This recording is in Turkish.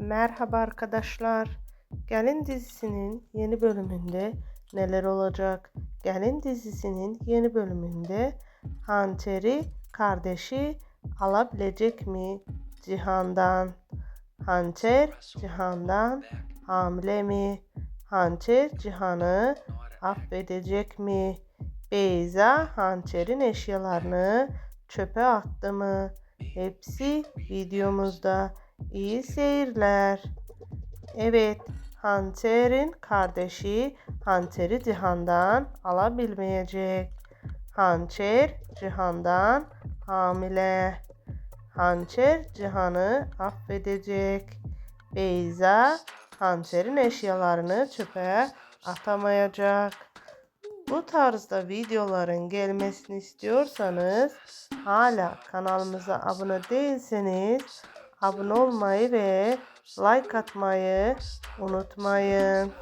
Merhaba arkadaşlar. Gelin dizisinin yeni bölümünde neler olacak? Gelin dizisinin yeni bölümünde Hançer'i kardeşi alabilecek mi Cihan'dan? Hançer Cihan'dan hamile mi? Hançer Cihan'ı affedecek mi? Beyza Hançer'in eşyalarını çöpe attı mı? Hepsi videomuzda. İyi seyirler. Evet, Hanter'in kardeşi Hanter'i Cihan'dan alabilmeyecek. Hançer Cihan'dan hamile. Hançer Cihan'ı affedecek. Beyza Hançer'in eşyalarını çöpe atamayacak. Bu tarzda videoların gelmesini istiyorsanız hala kanalımıza abone değilseniz abone olmayı ve like atmayı unutmayın.